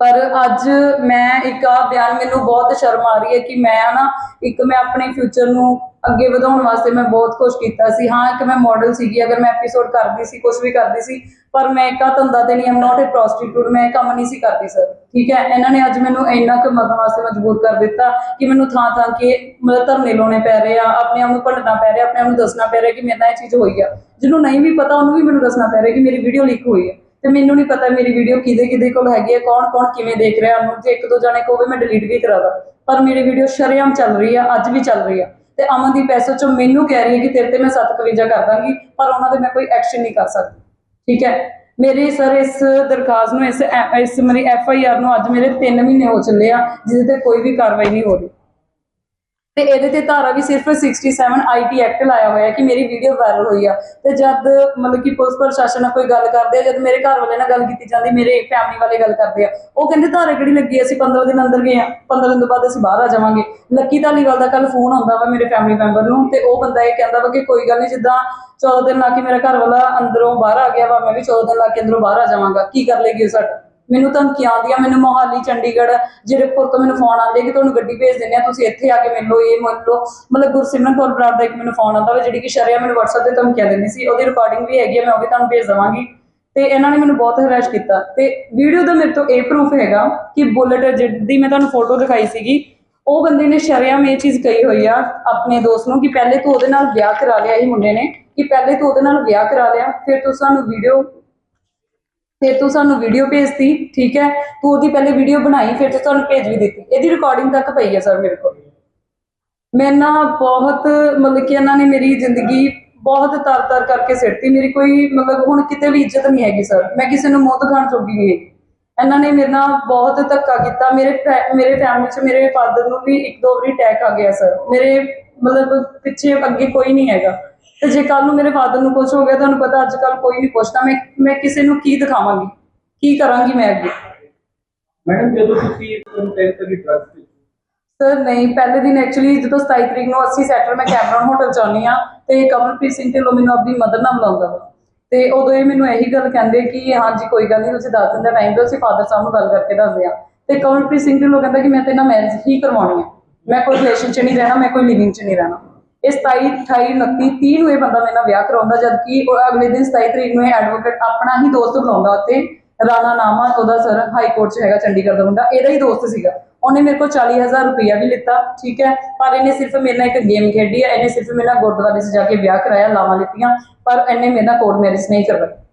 ਪਰ ਅੱਜ ਮੈਂ ਇੱਕ ਆ ਬਿਆਨ ਮੈਨੂੰ ਬਹੁਤ ਸ਼ਰਮ ਆ ਰਹੀ ਹੈ ਕਿ ਮੈਂ ਨਾ ਇੱਕ ਮੈਂ ਆਪਣੇ ਫਿਊਚਰ ਨੂੰ ਅੱਗੇ ਵਧਾਉਣ ਵਾਸਤੇ ਮੈਂ ਬਹੁਤ ਕੁਝ ਕੀਤਾ ਸੀ। ਹਾਂ, ਇੱਕ ਮੈਂ ਮਾਡਲ ਸੀਗੀ, ਅਗਰ ਮੈਂ ਐਪੀਸੋਡ ਕਰਦੀ ਸੀ ਕੁਝ ਵੀ ਕਰਦੀ ਸੀ ਪਰ ਮੈਂ ਕਾ ਧੰਦਾ ਤੇ ਨਹੀਂ ਐਮ ਨਾਟ ਅ ਪ੍ਰੋਸਟੀਟਿਊਟ ਮੈਂ ਕੰਮ ਨਹੀਂ ਸੀ ਕਰਦੀ ਸਰ ਠੀਕ ਹੈ? ਇਹਨਾਂ ਨੇ ਅੱਜ ਮੈਨੂੰ ਇੰਨਾ ਕੁ ਮਰਨ ਵਾਸਤੇ ਮਜਬੂਰ ਕਰ ਦਿੱਤਾ ਕਿ ਮੈਨੂੰ ਥਾਂ ਥਾਂ ਕੇ ਮਤਲਬ ਧਰਨੇ ਲਾਉਣੇ ਪੈ ਰਹੇ ਆ, ਆਪਣੇ ਆਪ ਨੂੰ ਭੰਡਣਾ ਪੈ ਰਿਹਾ, ਆਪਣੇ ਆਪ ਨੂੰ ਦੱਸਣਾ ਪੈ ਰਿਹਾ ਕਿ ਮੇਰੇ ਨਾਲ ਇਹ ਚੀਜ਼ ਹੋਈ ਆ। ਜਿਹਨੂੰ ਨਹੀਂ ਵੀ ਪਤਾ, ਉਹਨੂੰ ਵੀ ਮੈਨੂੰ ਦੱਸਣਾ ਪੈ ਰਿਹਾ ਕਿ ਮੇਰੀ ਵੀਡੀਓ ਲੀਕ ਹੋਈ ਹੈ ਤੇ ਮੈਨੂੰ ਨਹੀਂ ਪਤਾ ਮੇਰੀ ਵੀਡੀਓ ਕਿਹਦੇ ਕਿਹਦੇ ਕੋਲ ਹੈਗੀ ਹੈ ਕੌਣ ਕੌਣ ਕਿਵੇਂ ਦੇਖ ਰਿਹਾ ਉਹਨੂੰ, ਜੇ ਇੱਕ ਦੋ ਜਾਣੇ ਕਹੋਗੇ ਮੈਂ ਡਿਲੀਟ ਵੀ ਕਰਾ ਦਾਂ। ਪਰ ਮੇਰੀ ਵੀਡੀਓ ਸ਼ਰੇਆਮ ਚੱਲ ਰਹੀ ਆ, ਅੱਜ ਵੀ ਚੱਲ ਰਹੀ ਆ। ਤੇ ਅਮਨਦੀਪ ਚੋਂ ਮੈਨੂੰ ਕਹਿ ਰਹੀ ਹੈ ਕਿ ਤੇਰੇ ਤੇ ਮੈਂ 751 ਕਰ ਦਾਂਗੀ, ਪਰ ਉਹਨਾਂ ਤੇ ਮੈਂ ਕੋਈ ਐਕਸ਼ਨ ਨਹੀਂ ਕਰ ਸਕਦੀ। ਠੀਕ ਹੈ? ਮੇਰੇ ਸਰ ਇਸ ਦਰਖਾਸਤ ਨੂੰ ਇਸ ਐ- ਇਸ ਮੇਰੀ ਐਫ ਆਈ ਆਰ ਨੂੰ ਅੱਜ ਮੇਰੇ 3 ਮਹੀਨੇ ਹੋ ਚੱਲੇ ਆ ਜਿਹਦੇ ਤੇ ਕੋਈ ਵੀ ਕਾਰਵਾਈ ਨਹੀਂ ਹੋ ਰਹੀ। ਤੇ ਇਹਦੇ ਤੇ ਧਾਰਾ ਵੀ ਸਿਰਫ 67 ਆਈਟੀ ਐਕਟ ਲਾਇਆ ਹੋਇਆ ਕਿ ਮੇਰੀ ਵੀਡੀਓ ਵਾਇਰਲ ਹੋਈ ਆ। ਤੇ ਜਦ ਮਤਲਬ ਕਿ ਪੁਲਿਸ ਪ੍ਰਸ਼ਾਸਨ ਨਾਲ ਕੋਈ ਗੱਲ ਕਰਦੇ ਆ, ਜਦ ਮੇਰੇ ਘਰ ਵਾਲੇ ਨਾਲ ਗੱਲ ਕੀਤੀ ਜਾਂਦੀ, ਮੇਰੇ ਫੈਮਿਲੀ ਵਾਲੇ ਗੱਲ ਕਰਦੇ ਆ, ਉਹ ਕਹਿੰਦੇ ਧਾਰਾ ਕਿਹੜੀ ਲੱਗੀ ਅਸੀਂ 15 ਦਿਨ ਅੰਦਰ ਗਏ ਆ। 15 ਦਿਨ ਤੋਂ ਬਾਅਦ ਅਸੀਂ ਬਾਹਰ ਆ ਜਾਵਾਂਗੇ। ਲੱਕੀ ਧਾਲੀਵਾਲ ਦਾ ਕੱਲ ਫੋਨ ਆਉਂਦਾ ਵਾ ਮੇਰੇ ਫੈਮਿਲੀ ਮੈਂਬਰ ਨੂੰ ਤੇ ਉਹ ਬੰਦਾ ਇਹ ਕਹਿੰਦਾ ਵਾ ਕਿ ਕੋਈ ਗੱਲ ਨਹੀਂ, ਜਿੱਦਾਂ 14 ਦਿਨ ਲਾ ਕੇ ਮੇਰਾ ਘਰ ਵਾਲਾ ਅੰਦਰੋਂ ਬਾਹਰ ਆ ਗਿਆ ਵਾ, ਮੈਂ ਵੀ 14 ਦਿਨ ਲਾ ਕੇ ਅੰਦਰੋਂ ਬਾਹਰ ਆ ਜਾਵਾਂਗਾ। ਕੀ ਕਰ ਲੇਗੀ ਉਹ ਸਾਡਾ ਮੈਨੂੰ ਧਮਕੀਆਂ ਆਉਂਦੀਆਂ, ਮੈਨੂੰ ਮੋਹਾਲੀ, ਚੰਡੀਗੜ੍ਹ, ਜ਼ਿਰਕਪੁਰ ਤੋਂ ਮੈਨੂੰ ਫੋਨ ਆਉਂਦੇ ਕਿ ਤੁਹਾਨੂੰ ਗੱਡੀ ਭੇਜ ਦਿੰਦੇ ਆ, ਤੁਸੀਂ ਇੱਥੇ ਆ ਕੇ ਮਿਲ ਲਓ ਇਹ ਮਿਲ ਲਓ। ਮਤਲਬ ਗੁਰਸਿਮਰਨ ਕੌਰ ਬਰਾੜ ਦਾ ਇੱਕ ਮੈਨੂੰ ਫੋਨ ਆਉਂਦਾ ਵਾ, ਜਿਹੜੀ ਕਿ ਸ਼ਰਿਆ ਮੈਨੂੰ WhatsApp ਤੇ ਧਮਕੀਆਂ ਦਿੰਦੀ ਸੀ। ਉਹਦੀ ਰਿਕਾਰਡਿੰਗ ਵੀ ਹੈਗੀ ਆ, ਮੈਂ ਉਹ ਵੀ ਤੁਹਾਨੂੰ ਭੇਜ ਦੇਵਾਂਗੀ। ਤੇ ਇਹਨਾਂ ਨੇ ਮੈਨੂੰ ਬਹੁਤ ਹਰਾਸ਼ ਕੀਤਾ। ਤੇ ਵੀਡੀਓ ਦਾ ਮੇਰੇ ਤੋਂ ਇਹ ਪ੍ਰੂਫ ਹੈਗਾ ਕਿ ਬੁਲਟ ਜਿਹਦੀ ਮੈਂ ਤੁਹਾਨੂੰ ਫੋਟੋ ਦਿਖਾਈ ਸੀਗੀ, ਉਹ ਬੰਦੇ ਨੇ ਸ਼ਰਿਆਮ ਇਹ ਚੀਜ਼ ਕਹੀ ਹੋਈ ਆ ਆਪਣੇ ਦੋਸਤ ਨੂੰ ਕਿ ਪਹਿਲੇ ਤੂੰ ਉਹਦੇ ਨਾਲ ਵਿਆਹ ਕਰਾ ਲਿਆ ਇਹ ਮੁੰਡੇ ਨੇ, ਕਿ ਪਹਿਲੇ ਤੂੰ ਉਹਦੇ ਨਾਲ ਵਿਆਹ ਕਰਾ ਲਿਆ, ਫਿਰ ਤੂੰ ਸਾਨੂੰ ਵੀਡੀਓ ਫਿਰ ਤੂੰ ਸਾਨੂੰ ਵੀਡੀਓ ਭੇਜਤੀ, ਠੀਕ ਹੈ? ਤੂੰ ਉਹਦੀ ਪਹਿਲੇ ਵੀਡੀਓ ਬਣਾਈ, ਫਿਰ ਤੂੰ ਸਾਨੂੰ ਭੇਜ ਵੀ ਦਿੱਤੀ। ਇਹਦੀ ਰਿਕਾਰਡਿੰਗ ਤੱਕ ਪਈ ਹੈ ਸਰ ਮੇਰੇ ਕੋਲ। ਮੈਂ ਨਾ ਬਹੁਤ, ਮਤਲਬ ਕਿ ਇਹਨਾਂ ਨੇ ਮੇਰੀ ਜ਼ਿੰਦਗੀ ਬਹੁਤ ਤਰ-ਤਰ ਕਰਕੇ ਸਿੱਟਤੀ। ਮੇਰੀ ਕੋਈ, ਮਤਲਬ ਹੁਣ ਕਿਤੇ ਵੀ ਇੱਜ਼ਤ ਨਹੀਂ ਹੈਗੀ ਸਰ ਮੈਂ ਕਿਸੇ ਨੂੰ ਮੂੰਹ ਦਿਖਾਉਣ ਜੋਗੀ ਨਹੀਂ ਹੈਗੀ। ਇਹਨਾਂ ਨੇ ਮੇਰੇ ਨਾਲ ਬਹੁਤ ਧੱਕਾ ਕੀਤਾ। ਮੇਰੇ ਮੇਰੇ ਫੈਮਿਲੀ 'ਚ ਮੇਰੇ ਫਾਦਰ ਨੂੰ ਵੀ ਇੱਕ ਦੋ ਵਾਰੀ ਅਟੈਕ ਆ ਗਿਆ ਸਰ ਮੇਰੇ, ਮਤਲਬ ਪਿੱਛੇ ਅੱਗੇ ਕੋਈ ਨਹੀਂ ਹੈਗਾ। ਤੇ ਜੇ ਕੱਲ ਨੂੰ ਮੇਰੇ ਫਾਦਰ ਨੂੰ ਕੁਝ ਹੋ ਗਿਆ ਤੁਹਾਨੂੰ ਪਤਾ ਅੱਜ ਕੱਲ ਕੋਈ ਨਹੀਂ ਪੁੱਛਦਾ। ਮੈਂ ਮੈਂ ਕਿਸੇ ਨੂੰ ਕੀ ਦਿਖਾਵਾਂਗੀ? ਕੀ ਕਰਾਂਗੀ ਮੈਂ ਅੱਗੇ? ਮੈਡਮ ਜਦੋਂ ਤੁਸੀਂ ਟੈਸਟ ਦੀ ਡਰੱਗ ਸਰ ਨਹੀਂ ਪਹਿਲੇ ਦਿਨ ਐਕਚੁਅਲੀ ਜਦੋਂ 27 ਤਰੀਕ ਨੂੰ 80 ਸੈਕਟਰ ਮੈਂ ਕੈਮਰਨ ਹੋਟਲ ਚ ਆਉਂਦੀ ਆ ਤੇ ਕਮਲਪ੍ਰੀਤ ਸਿੰਘ ਢਿੱਲੋਂ ਮੈਨੂੰ ਆਪਣੀ ਮਦਰ ਨਾਲ ਬੁਲਾਉਂਦਾ ਵਾ ਤੇ ਉਦੋਂ ਇਹ ਮੈਨੂੰ ਇਹੀ ਗੱਲ ਕਹਿੰਦੇ ਕਿ ਹਾਂਜੀ ਕੋਈ ਗੱਲ ਨਹੀਂ ਤੁਸੀਂ ਦੱਸ ਦਿਨ ਦਾ ਟਾਈਮ ਦਿਓ ਅਸੀਂ ਫਾਦਰ ਸਾਹਿਬ ਨੂੰ ਗੱਲ ਕਰਕੇ ਦੱਸਦੇ ਆ ਤੇ ਕਮਲਪ੍ਰੀਤ ਸਿੰਘ ਢਿੱਲੋਂ ਕਹਿੰਦਾ ਕਿ ਮੈਂ ਤੇ ਨਾ ਮੈਰਿਜ ਹੀ ਕਰਵਾਉਣੀ ਆ ਮੈਂ ਕੋਈ ਰਿਲੇਸ਼ਨ ਚ ਨਹੀਂ ਰਹਿਣਾ ਮੈਂ ਕੋਈ ਲਿਵਿੰਗ ਚ ਨਹੀਂ ਰਹਿਣਾ। ਇਹ 27 28 29 30 ਨੂੰ ਇਹ ਬੰਦਾ ਮੇਰੇ ਨਾਲ ਵਿਆਹ ਕਰਾਉਂਦਾ ਜਦ ਕਿ ਉਹ ਅਗਲੇ ਦਿਨ 27 ਤਰੀਕ ਨੂੰ ਇਹ ਐਡਵੋਕੇਟ ਆਪਣਾ ਹੀ ਦੋਸਤ ਬੁਲਾਉਂਦਾ ਉੱਤੇ ਰਾਣਾ ਨਾਮ, ਉਹਦਾ ਸਰ ਹਾਈ ਕੋਰਟ 'ਚ ਹੈਗਾ ਚੰਡੀਗੜ੍ਹ ਦਾ ਮੁੰਡਾ, ਇਹਦਾ ਹੀ ਦੋਸਤ ਸੀਗਾ। ਉਹਨੇ ਮੇਰੇ ਕੋਲ 40000 ਰੁਪਇਆ ਵੀ ਲਿੱਤਾ, ਠੀਕ ਹੈ, ਪਰ ਇਹਨੇ ਸਿਰਫ ਮੇਰੇ ਨਾਲ ਇੱਕ ਗੇਮ ਖੇਡੀ ਹੈ, ਇਹਨੇ ਸਿਰਫ ਮੇਰੇ ਨਾਲ ਗੁਰਦੁਆਰੇ 'ਚ ਜਾ ਕੇ ਵਿਆਹ ਕਰਾਇਆ, ਲਾਵਾਂ ਲਿੱਤੀਆਂ, ਪਰ ਇਹਨੇ ਮੇਰੇ ਨਾਲ ਕੋਰਟ ਮੈਰਿਜ ਨਹੀਂ ਕਰਵਾਈ।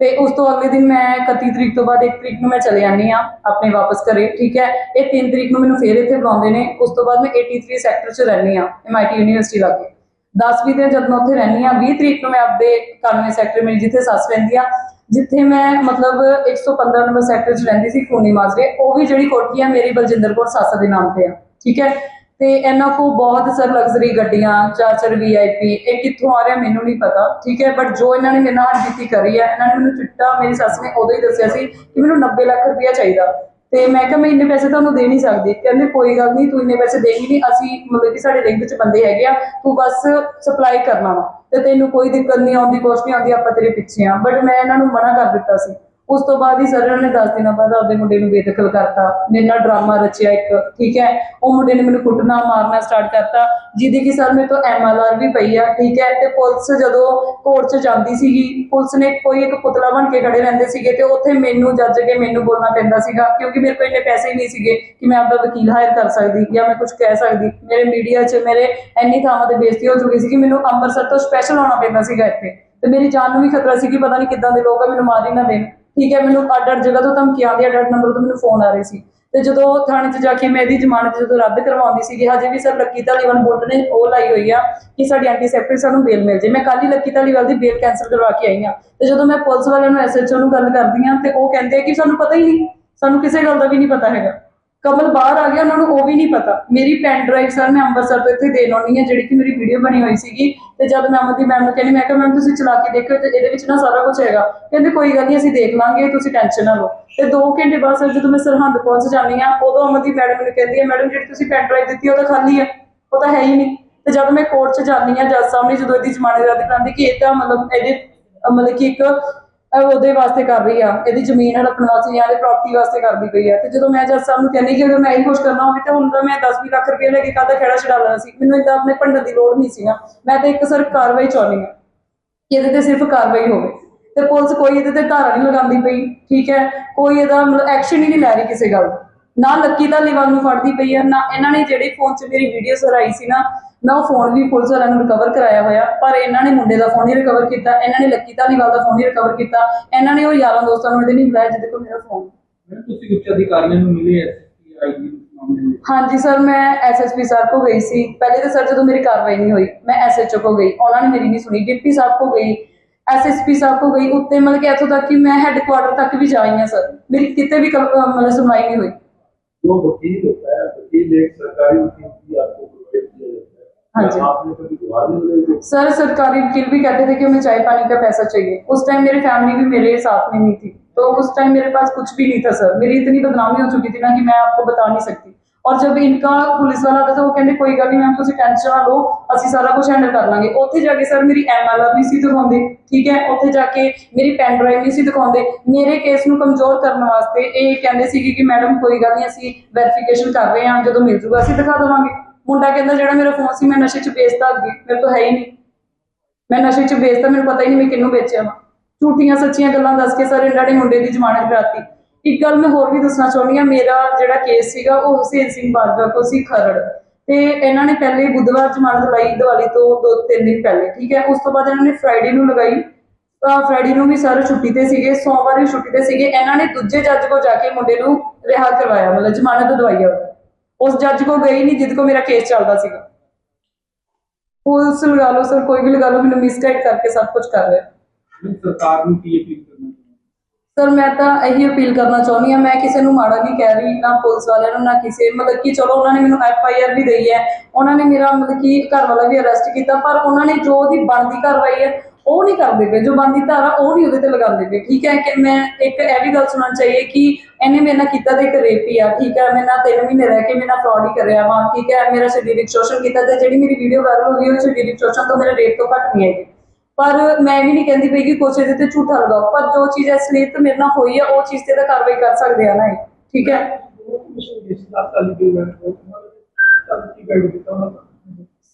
ਤੇ ਉਸ ਤੋਂ ਅਗਲੇ ਦਿਨ ਮੈਂ 31 ਤਰੀਕ ਤੋਂ ਬਾਅਦ 1 ਤਰੀਕ ਨੂੰ ਮੈਂ ਚਲੇ ਜਾਂਦੀ ਆ ਆਪਣੇ ਵਾਪਸ ਘਰੇ, ਠੀਕ ਹੈ? ਇਹ 3 ਤਰੀਕ ਨੂੰ ਮੈਨੂੰ ਫੇਰ ਇੱਥੇ ਬੁਲਾਉਂਦੇ ਨੇ, ਉਸ ਤੋਂ ਬਾਅਦ ਮੈਂ 83 ਸੈਕਟਰ 'ਚ ਰਹਿੰਦੀ ਆ ਐਮਆਈਟੀ ਯੂਨੀਵਰਸਿਟੀ ਲਾਗੇ। 10 ਵੀਹ ਦਿਨ ਜਦ ਮੈਂ ਉੱਥੇ ਰਹਿੰਦੀ ਆ 20 ਤਰੀਕ ਨੂੰ ਮੈਂ ਆਪਦੇ 91 ਸੈਕਟਰ ਮੇਰੀ ਜਿੱਥੇ ਸੱਸ ਰਹਿੰਦੀ ਆ, ਜਿੱਥੇ ਮੈਂ ਮਤਲਬ 115 ਨੰਬਰ ਸੈਕਟਰ 'ਚ ਰਹਿੰਦੀ ਸੀ, ਖੂਨੀ ਮਾਜਰੇ, ਉਹ ਵੀ ਜਿਹੜੀ ਕੋਠੀ ਆ, ਮੇਰੀ ਬਲਜਿੰਦਰ ਕੌਰ ਸੱਸ ਦੇ ਨਾਮ ਤੇ ਆ, ਠੀਕ ਹੈ? ਤੇ ਇਹਨਾਂ ਕੋ ਬਹੁਤ ਸਰ ਲਗਜ਼ਰੀ ਗੱਡੀਆਂ ਚਾਰ ਚਾਰ ਵੀਆਈਪੀ ਇਹ ਕਿੱਥੋਂ ਆ ਰਿਹਾ ਮੈਨੂੰ ਨਹੀਂ ਪਤਾ, ਠੀਕ ਹੈ? ਬਟ ਜੋ ਇਹਨਾਂ ਨੇ ਮੇਰੇ ਨਾਲ ਹਰਜੀਤੀ ਕਰੀ ਹੈ, ਇਹਨਾਂ ਨੇ ਮੈਨੂੰ ਚਿੱਟਾ, ਮੇਰੀ ਸੱਸ ਨੇ ਉਦੋਂ ਹੀ ਦੱਸਿਆ ਸੀ ਕਿ ਮੈਨੂੰ 90 ਲੱਖ ਰੁਪਇਆ ਚਾਹੀਦਾ। ਤੇ ਮੈਂ ਕਿਹਾ, ਮੈਂ ਇੰਨੇ ਪੈਸੇ ਤੁਹਾਨੂੰ ਦੇ ਨਹੀਂ ਸਕਦੀ। ਕਹਿੰਦੇ, ਕੋਈ ਗੱਲ ਨਹੀਂ, ਤੂੰ ਇੰਨੇ ਪੈਸੇ ਦੇਗੀ ਨਹੀਂ, ਅਸੀਂ ਮਤਲਬ ਕਿ ਸਾਡੇ ਲਿੰਕ 'ਚ ਬੰਦੇ ਹੈਗੇ ਆ, ਤੂੰ ਬਸ ਸਪਲਾਈ ਕਰਨਾ ਵਾ। ਤੇ ਤੈਨੂੰ ਕੋਈ ਦਿੱਕਤ ਨਹੀਂ ਆਉਂਦੀ, ਕੁਛ ਨਹੀਂ ਆਉਂਦੀ, ਆਪਾਂ ਤੇਰੇ ਪਿੱਛੇ ਆ। ਬਟ ਮੈਂ ਇਹਨਾਂ ਨੂੰ ਮਨਾ ਕਰ ਦਿੱਤਾ ਸੀ। ਉਸ ਤੋਂ ਬਾਅਦ ਹੀ ਸਰ ਉਹਨਾਂ ਨੇ 10 ਦਿਨਾਂ ਬਾਅਦ ਆਪਦੇ ਮੁੰਡੇ ਨੂੰ ਬੇਦਖਲ ਕਰਤਾ। ਮੇਰੇ ਨਾਲ ਡਰਾਮਾ ਰਚਿਆ ਇੱਕ, ਠੀਕ ਹੈ? ਉਹ ਮੁੰਡੇ ਨੇ ਮੈਨੂੰ ਕੁੱਟਣਾ, ਮਾਰਨਾ ਸਟਾਰਟ ਕਰਤਾ। ਜਿਹਦੀ ਕਿ ਸਰ ਮੇਰੇ ਤੋਂ ਐਮਐਲਆਰ ਵੀ ਪਈ ਆ, ਠੀਕ ਹੈ? ਤੇ ਪੁਲਿਸ ਜਦੋਂ ਕੋਰਟ 'ਚ ਜਾਂਦੀ ਸੀਗੀ, ਪੁਲਿਸ ਨੇ ਕੋਈ ਇੱਕ ਪੁਤਲਾ ਬਣ ਕੇ ਖੜੇ ਰਹਿੰਦੇ ਸੀਗੇ ਤੇ ਉੱਥੇ ਮੈਨੂੰ ਜੱਜ ਕੇ ਮੈਨੂੰ ਬੋਲਣਾ ਪੈਂਦਾ ਸੀਗਾ, ਕਿਉਂਕਿ ਮੇਰੇ ਕੋਲ ਇੰਨੇ ਪੈਸੇ ਹੀ ਨਹੀਂ ਸੀਗੇ ਕਿ ਮੈਂ ਆਪਦਾ ਵਕੀਲ ਹਾਇਰ ਕਰ ਸਕਦੀ ਜਾਂ ਮੈਂ ਕੁਝ ਕਹਿ ਸਕਦੀ। ਮੇਰੇ ਮੀਡੀਆ 'ਚ ਮੇਰੇ ਇੰਨੀ ਥਾਵਾਂ ਤੇ ਬੇਇੱਜ਼ਤੀ ਹੋ ਚੁੱਕੀ ਸੀ ਕਿ ਮੈਨੂੰ ਅੰਮ੍ਰਿਤਸਰ ਤੋਂ ਸਪੈਸ਼ਲ ਆਉਣਾ ਪੈਂਦਾ ਸੀਗਾ ਇੱਥੇ। ਤੇ ਮੇਰੀ ਜਾਨ ਨੂੰ ਵੀ ਖਤਰਾ ਸੀ ਕਿ ਪਤਾ ਨਹੀਂ ਕਿੱਦਾਂ ਦੇ ਲੋਕ ਆ, ਮੈਨੂੰ ਮਾਰ ਹੀ ਨਾ ਦੇਣ। ਠੀਕ ਹੈ, ਮੈਨੂੰ ਅੱਡ ਅੱਡ ਜਗ੍ਹਾ ਤੋਂ ਧਮਕੀਆਂ ਆਉਂਦੀਆਂ ਅੱਡ ਅੱਡ ਨੰਬਰ ਤੋਂ ਮੈਨੂੰ ਫੋਨ ਆ ਰਹੇ ਸੀ। ਤੇ ਜਦੋਂ ਥਾਣੇ 'ਚ ਜਾ ਕੇ ਮੈਂ ਇਹਦੀ ਜ਼ਮਾਨਤ ਜਦੋਂ ਰੱਦ ਕਰਵਾਉਂਦੀ ਸੀਗੀ, ਹਜੇ ਵੀ ਸਰ ਲੱਕੀ ਧਾਲੀਵਾਲ ਬੋਰਡ ਨੇ ਉਹ ਲਾਈ ਹੋਈ ਆ ਕਿ ਸਾਡੀ ਐਂਟੀਸੈਪਟਿਕ ਸਾਨੂੰ ਬੇਲ ਮਿਲ ਜੇ। ਮੈਂ ਕੱਲ ਹੀ ਲੱਕੀ ਧਾਲੀਵਾਲ ਦੀ ਬੇਲ ਕੈਂਸਲ ਕਰਵਾ ਕੇ ਆਈ ਆ ਤੇ ਜਦੋਂ ਮੈਂ ਪੁਲਿਸ ਵਾਲਿਆਂ ਨੂੰ ਐਸਐਚਓ ਨੂੰ ਗੱਲ ਕਰਦੀ ਆ ਤੇ ਉਹ ਕਹਿੰਦੇ ਆ ਕਿ ਸਾਨੂੰ ਪਤਾ ਹੀ ਨਹੀਂ, ਸਾਨੂੰ ਕਿਸੇ ਗੱਲ ਦਾ ਵੀ ਨਹੀਂ ਪਤਾ ਹੈਗਾ। ਕਮਲ ਬਾਹਰ ਆ ਗਿਆ, ਉਹਨਾਂ ਨੂੰ ਉਹ ਵੀ ਨਹੀਂ ਪਤਾ। ਮੇਰੀ ਪੈਨ ਡਰਾਈਵ ਸਰ ਮੈਂ ਅੰਮ੍ਰਿਤਸਰ ਤੋਂ ਇੱਥੇ ਦੇਣ ਆਉਣੀ ਹੈ, ਜਿਹੜੀ ਕਿ ਮੇਰੀ ਵੀਡੀਓ ਬਣੀ ਹੋਈ ਸੀਗੀ। ਤੇ ਜਦ ਮੈਂ ਅਮਨਦੀਪ ਮੈਮ ਨੂੰ ਕਹਿੰਦੀ, ਮੈਂ ਕਿਹਾ ਮੈਮ ਤੁਸੀਂ ਚਲਾ ਕੇ ਦੇਖਿਓ, ਤੇ ਇਹਦੇ ਵਿੱਚ ਨਾ ਸਾਰਾ ਕੁਝ ਹੈਗਾ। ਕਹਿੰਦੇ, ਕੋਈ ਗੱਲ ਨਹੀਂ, ਅਸੀਂ ਦੇਖ ਲਾਂਗੇ, ਤੁਸੀਂ ਟੈਨਸ਼ਨ ਨਾ ਲਓ। ਤੇ 2 ਘੰਟੇ ਬਾਅਦ ਸਰ ਜਦੋਂ ਮੈਂ ਸਰਹੰਦ ਪਹੁੰਚ ਜਾਂਦੀ ਆ ਉਦੋਂ ਅਮਨਦੀਪ ਮੈਡਮ ਮੈਨੂੰ ਕਹਿੰਦੀ ਹੈ ਮੈਡਮ ਜਿਹੜੀ ਤੁਸੀਂ ਪੈਨ ਡਰਾਈਵ ਦਿੱਤੀ, ਉਹ ਤਾਂ ਖਾਲੀ ਹੈ, ਉਹ ਤਾਂ ਹੈ ਹੀ ਨਹੀਂ। ਤੇ ਜਦ ਮੈਂ ਕੋਰਟ 'ਚ ਜਾਂਦੀ ਆ ਜੱਜ ਸਾਹਮਣੇ ਜਦੋਂ ਇਹਦੀ ਜ਼ਮਾਨਤ ਰੱਦ ਕਰਾਉਂਦੀ ਕਿ ਇਹ ਤਾਂ ਮਤਲਬ ਇਹਦੇ ਮਤਲਬ ਕਿ ਇੱਕ ਉਹਦੇ ਵਾਸਤੇ ਕਰ ਰਹੀ ਆ, ਇਹਦੀ ਜ਼ਮੀਨ ਹੜਪਣ ਵਾਸਤੇ ਜਾਂ ਇਹਦੀ ਪ੍ਰਾਪਰਟੀ ਵਾਸਤੇ ਕਰਦੀ ਪਈ ਆ। ਤੇ ਜਦੋਂ ਮੈਂ ਜੱਜ ਸਾਹਿਬ ਨੂੰ ਕਹਿੰਦੀ ਕਿ ਅਗਰ ਮੈਂ ਇਹ ਕੁਝ ਕਰਨਾ ਹੋਵੇ ਤਾਂ ਹੁਣ ਤਾਂ ਮੈਂ 10 ਲੱਖ ਰੁਪਏ ਲੈ ਕੇ ਕਾਹਦਾ ਖੇੜਾ ਛਡਾ ਲੈਣਾ ਸੀ। ਮੈਨੂੰ ਇਦਾਂ ਆਪਣੇ ਭੰਡਣ ਦੀ ਲੋੜ ਨਹੀਂ ਸੀ ਨਾ ਮੈਂ ਤਾਂ ਇੱਕ ਸਰ ਕਾਰਵਾਈ ਚਾਹੁੰਦੀ ਆ ਕਿ ਇਹਦੇ ਤੇ ਸਿਰਫ ਕਾਰਵਾਈ ਹੋਵੇ। ਤੇ ਪੁਲਿਸ ਕੋਈ ਇਹਦੇ ਤੇ ਧਾਰਾ ਨਹੀਂ ਲਗਾਉਂਦੀ ਪਈ, ਠੀਕ ਹੈ? ਕੋਈ ਇਹਦਾ ਮਤਲਬ ਐਕਸ਼ਨ ਹੀ ਨਹੀਂ ਲੈ ਰਹੀ ਕਿਸੇ ਗੱਲ ਦਾ ਨਾ ਲੱਕੀ ਦਾ ਲਿਵਰ ਨੂੰ ਫੜਦੀ ਪਈ ਆ ਨਾ ਇਹਨਾਂ ਨੇ ਜਿਹੜੇ ਫੋਨ 'ਚ ਮੇਰੀ ਵੀਡੀਓ ਸਰਾਈ ਸੀ ਨਾ ਮੈਂ ਫੋਨ ਵੀ ਪੁਲਿਸ ਵਾਲਿਆਂ ਨੂੰ ਰਿਕਵਰ ਕਰਾਇਆ ਹੋਇਆ ਪਰ ਇਹਨਾਂ ਨੇ ਮੁੰਡੇ ਦਾ ਫੋਨ ਨਹੀਂ ਰਿਕਵਰ ਕੀਤਾ ਇਹਨਾਂ ਨੇ ਲੱਕੀ ਧਾਲੀਵਾਲ ਦਾ ਫੋਨ ਨਹੀਂ ਰਿਕਵਰ ਕੀਤਾ ਇਹਨਾਂ ਨੇ ਉਹ ਯਾਰਾਂ ਦੋਸਤਾਂ ਨੂੰ ਇਹਦੇ ਨਹੀਂ ਬੁਲਾਇਆ ਜਿਹਦੇ ਕੋਲ ਮੇਰਾ ਫੋਨ ਤੁਸੀਂ ਉੱਚ ਅਧਿਕਾਰੀਆਂ ਨੂੰ ਮਿਲੇ ਐਸਪੀ ਹਾਂਜੀ ਸਰ ਮੈਂ ਐਸਐਸਪੀ ਸਰ ਕੋ ਗਈ ਸੀ। ਪਹਿਲੇ ਤਾਂ ਸਰ ਜਦੋਂ ਮੇਰੀ ਕਾਰਵਾਈ ਨਹੀਂ ਹੋਈ ਮੈਂ ਐਸਐਚਓ ਕੋ ਗਈ। ਉਹਨਾਂ ਨੇ ਮੇਰੀ ਨਹੀਂ ਸੁਣੀ। ਡਿਪਟੀ ਸਾਹਿਬ ਕੋ ਗਈ ਐਸਐਸਪੀ ਸਾਹਿਬ ਕੋ ਗਈ। ਉੱਤੇ ਮਤਲਬ ਕਿ ਇੱਥੋਂ ਤੱਕ ਕਿ ਮੈਂ ਹੈੱਡਕੁਆਰਟਰ ਤੱਕ ਵੀ ਜਾਈ ਹਾਂ ਸਰ। ਮੇਰੀ ਕਿਤੇ ਵੀ ਮਤਲਬ ਸੁਣਵਾਈ ਨਹੀਂ ਹੋਈ। जो वकील होता है वकील एक सरकारी वकील की आपको प्रोवाइड किया जाता है। हाँ जी। आपने कभी गुहार सर सरकारी वकील भी कहते थे कि हमें चाय पानी का पैसा चाहिए। उस टाइम मेरी फैमिली भी मेरे साथ में नहीं थी। तो उस टाइम मेरे पास कुछ भी नहीं था सर मेरी इतनी बदनामी हो चुकी थी ना कि मैं आपको बता नहीं सकती। ਔਰ ਜਦ ਇਨਕਾ ਪੁਲਿਸ ਵਾਲਾ ਆਉਂਦਾ ਉਹ ਕਹਿੰਦੇ, ਕੋਈ ਗੱਲ ਨਹੀਂ ਮੈਮ ਤੁਸੀਂ ਟੈਨਸ਼ਨ ਨਾ ਲਓ, ਅਸੀਂ ਸਾਰਾ ਕੁਝ ਹੈਂਡਲ ਕਰ ਲਾਂਗੇ। ਉੱਥੇ ਜਾ ਕੇ ਸਰ ਮੇਰੀ ਐਮਐਲਆਰ ਨਹੀਂ ਸੀ ਦਿਖਾਉਂਦੇ, ਠੀਕ ਹੈ? ਉੱਥੇ ਜਾ ਕੇ ਮੇਰੀ ਪੈਨ ਡਰਾਈਵ ਨਹੀਂ ਸੀ ਦਿਖਾਉਂਦੇ। ਮੇਰੇ ਕੇਸ ਨੂੰ ਕਮਜ਼ੋਰ ਕਰਨ ਵਾਸਤੇ ਇਹ ਕਹਿੰਦੇ ਸੀ ਕਿ, ਮੈਡਮ, ਕੋਈ ਗੱਲ ਨਹੀਂ, ਅਸੀਂ ਵੈਰੀਫਿਕੇਸ਼ਨ ਕਰ ਰਹੇ ਹਾਂ, ਜਦੋਂ ਮਿਲ ਜੂਗਾ ਅਸੀਂ ਦਿਖਾ ਦੇਵਾਂਗੇ। ਮੁੰਡਾ ਕਹਿੰਦਾ, ਜਿਹੜਾ ਮੇਰਾ ਫੋਨ ਸੀ, ਮੈਂ ਨਸ਼ੇ 'ਚ ਵੇਚਦਾ ਅੱਗੇ, ਮੇਰੇ ਤੋਂ ਹੈ ਹੀ ਨਹੀਂ। ਮੈਂ ਨਸ਼ੇ 'ਚ ਵੇਚਦਾ ਮੈਨੂੰ ਪਤਾ ਹੀ ਨਹੀਂ ਮੈਂ ਕਿੰਨੂੰ ਵੇਚਿਆ ਵਾ। ਝੂਠੀਆਂ ਸੱਚੀਆਂ ਗੱਲਾਂ ਦੱਸ ਕੇ ਸਰ ਇਹਨਾਂ ਨੇ ਮੁੰਡੇ ਦੀ ਜ਼ਮਾਨਤ ਕਰਾਤੀ। ਇੱਕ ਗੱਲ ਮੈਂ ਹੋਰ ਵੀ ਦੱਸਣਾ ਚਾਹੁੰਦੀ ਹਾਂ, ਮੇਰਾ ਜਿਹੜਾ ਕੇਸ ਸੀਗਾ ਉਹ ਹੁਸੈਨ ਸਿੰਘ ਬਾਜਵਾ ਕੋ ਸੀ ਖਰੜ। ਤੇ ਇਹਨਾਂ ਨੇ ਪਹਿਲੇ ਬੁੱਧਵਾਰ ਜ਼ਮਾਨਤ ਲਈ ਦੀਵਾਲੀ ਤੋਂ ਦੋ ਤਿੰਨ ਦਿਨ ਪਹਿਲੇ, ਠੀਕ ਹੈ? ਉਸ ਤੋਂ ਬਾਅਦ ਇਹਨਾਂ ਨੇ ਫਰਾਈਡੇ ਨੂੰ ਲਗਾਈ। ਤਾਂ ਫਰਾਈਡੇ ਨੂੰ ਵੀ ਸਾਰੇ ਛੁੱਟੀ ਤੇ ਸੀਗੇ, ਸੋਮਵਾਰ ਵੀ ਛੁੱਟੀ ਤੇ ਸੀਗੇ। ਇਹਨਾਂ ਨੇ ਦੂਜੇ ਜੱਜ ਕੋ ਜਾ ਕੇ ਮੁੰਡੇ ਨੂੰ ਰਿਹਾ ਕਰਵਾਇਆ, ਮਤਲਬ ਜ਼ਮਾਨਤ ਦਵਾਈ ਆ। ਉਸ ਜੱਜ ਕੋ ਗਈ ਨਹੀਂ ਜਿੱਦ ਕੋ ਮੇਰਾ ਕੇਸ ਚੱਲਦਾ ਸੀਗਾ। ਪੁਲਿਸ ਲਗਾ ਲਓ ਸਰ, ਕੋਈ ਵੀ ਲਗਾ ਲਓ, ਮੈਨੂੰ ਮਿਸਗਾਈਡ ਕਰਕੇ ਸਭ ਕੁਝ ਕਰ ਰਿਹਾ। ਸਰਕਾਰ ਨੂੰ ਕੀ ਅਪੀਲ ਕਰਨਾ ਸਰ ਮੈਂ ਤਾਂ ਇਹੀ ਅਪੀਲ ਕਰਨਾ ਚਾਹੁੰਦੀ ਹਾਂ। ਮੈਂ ਕਿਸੇ ਨੂੰ ਮਾੜਾ ਨਹੀਂ ਕਹਿ ਰਹੀ, ਨਾ ਪੁਲਿਸ ਵਾਲਿਆਂ ਨੂੰ, ਨਾ ਕਿਸੇ। ਮਤਲਬ ਕਿ ਚਲੋ, ਉਹਨਾਂ ਨੇ ਮੈਨੂੰ ਐਫ ਆਈ ਆਰ ਵੀ ਦਈ ਹੈ। ਉਹਨਾਂ ਨੇ ਮੇਰਾ ਮਤਲਬ ਕਿ ਘਰ ਵਾਲਾ ਵੀ ਅਰੈਸਟ ਕੀਤਾ, ਪਰ ਉਹਨਾਂ ਨੇ ਜੋ ਉਹਦੀ ਬਣਦੀ ਕਾਰਵਾਈ ਹੈ, ਉਹ ਨਹੀਂ ਕਰਦੇ ਪਏ। ਜੋ ਬਣਦੀ ਧਾਰਾ, ਉਹ ਨਹੀਂ ਉਹਦੇ ਤੇ ਲਗਾਉਂਦੇ ਪਏ। ਠੀਕ ਹੈ ਕਿ ਮੈਂ ਇੱਕ ਇਹ ਵੀ ਗੱਲ ਸੁਣਨਾ ਚਾਹੀਏ ਕਿ ਇਹਨੇ ਮੇਰੇ ਨਾਲ ਕੀਤਾ ਤੇ ਇੱਕ ਰੇਪ ਹੀ ਆ। ਠੀਕ ਹੈ, ਮੇਰੇ ਨਾਲ 3 ਮਹੀਨੇ ਰਹਿ ਕੇ ਮੇਰੇ ਨਾਲ ਫਰਾਡ ਹੀ ਕਰਿਆ ਵਾ। ਠੀਕ ਹੈ, ਮੇਰਾ ਸਰੀਰਕ ਸ਼ੋਸ਼ਣ ਕੀਤਾ ਤੇ ਜਿਹੜੀ ਮੇਰੀ ਵੀਡੀਓ ਵਾਇਰਲ ਹੋ ਗਈ ਉਹ ਸਰੀਰਕ ਸ਼ੋਸ਼ਣ ਤੋਂ ਮੇਰੇ ਰੇਪ ਤੋਂ ਘੱਟ ਨਹੀਂ ਹੈਗੀ। ਪਰ ਮੈਂ ਵੀ ਨਹੀਂ ਕਹਿੰਦੀ ਪਈ ਕਿ ਕੁਛ ਇਹਦੇ ਤੇ ਝੂਠਾ ਲਗਾਓ, ਪਰ ਜੋ ਚੀਜ਼ ਅਸਲੀਅਤ ਮੇਰੇ ਨਾਲ ਹੋਈ ਆ, ਉਹ ਚੀਜ਼ ਤੇ ਤਾਂ ਕਾਰਵਾਈ ਕਰ ਸਕਦੇ ਆ ਨਾ ਇਹ, ਠੀਕ ਹੈ?